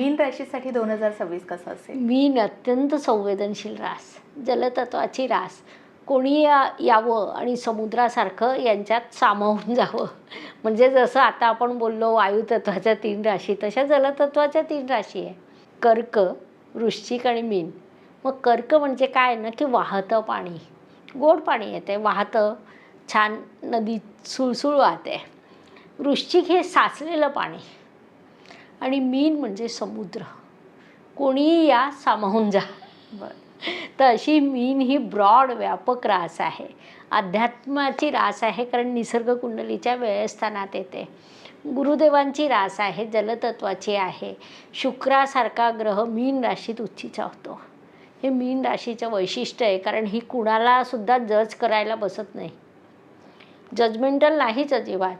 मीन राशीसाठी दोन हजार सव्वीस कसं असेल? मीन अत्यंत संवेदनशील रास जलतत्वाची रास. कोणी या- यावं आणि समुद्रासारखं यांच्यात सामावून जावं. म्हणजे जसं आता आपण बोललो वायुतत्वाच्या तीन राशी तशा जलतत्वाच्या तीन राशी आहे. कर्क वृश्चिक आणि मीन. मग कर्क म्हणजे काय ना की वाहतं पाणी. गोड पाणी येते वाहतं छान नदी सुळसुळ वाहते. वृश्चिक हे साचलेलं पाणी. आणि मीन म्हणजे समुद्र. कोणीही या सामावून जा. तर अशी मीन ही ब्रॉड व्यापक रास आहे. अध्यात्माची रास आहे कारण निसर्ग कुंडलीच्या वेळस्थानात येते. गुरुदेवांची रास आहे जलतत्वाची आहे. शुक्रासारखा ग्रह मीन राशीत उच्चीचा होतो. हे मीन राशीचं वैशिष्ट्य आहे कारण ही कुणालासुद्धा जज करायला बसत नाही. जजमेंटल नाहीच अजिबात.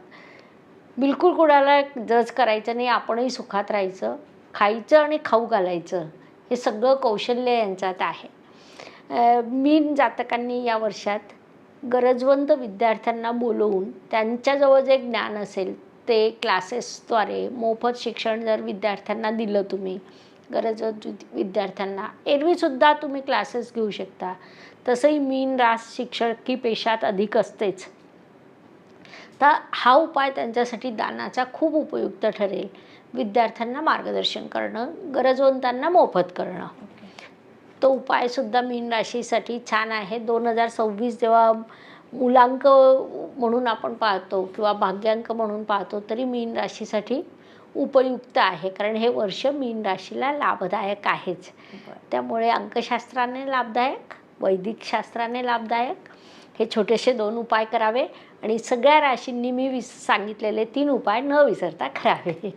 बिलकुल कुणाला जज करायचं नाही आपणही सुखात राहायचं खायचं आणि खाऊ घालायचं हे सगळं कौशल्य यांच्यात आहे. मीन जातकांनी या वर्षात गरजवंत विद्यार्थ्यांना बोलवून त्यांच्याजवळ जे ज्ञान असेल ते क्लासेसद्वारे मोफत शिक्षण जर विद्यार्थ्यांना दिलं तुम्ही गरजवंत विद्यार्थ्यांना एरवीसुद्धा तुम्ही क्लासेस घेऊ शकता. तसंही मीन रास शिक्षकी पेशात अधिक असतेच. तर हा उपाय त्यांच्यासाठी दानाचा खूप उपयुक्त ठरेल. विद्यार्थ्यांना मार्गदर्शन करणं गरजवंतांना मोफत करणं. तो उपायसुद्धा मीन राशीसाठी छान आहे. दोन हजार सव्वीस जेव्हा मुलांक म्हणून आपण पाहतो किंवा भाग्यांक म्हणून पाहतो तरी मीन राशीसाठी उपयुक्त आहे. कारण हे वर्ष मीन राशीला लाभदायक आहेच. त्यामुळे अंकशास्त्राने लाभदायक वैदिक शास्त्राने लाभदायक हे छोटेसे दोन उपाय करावे आणि सगळ्या राशींनी मी विस सांगितलेले तीन उपाय न विसरता करावे.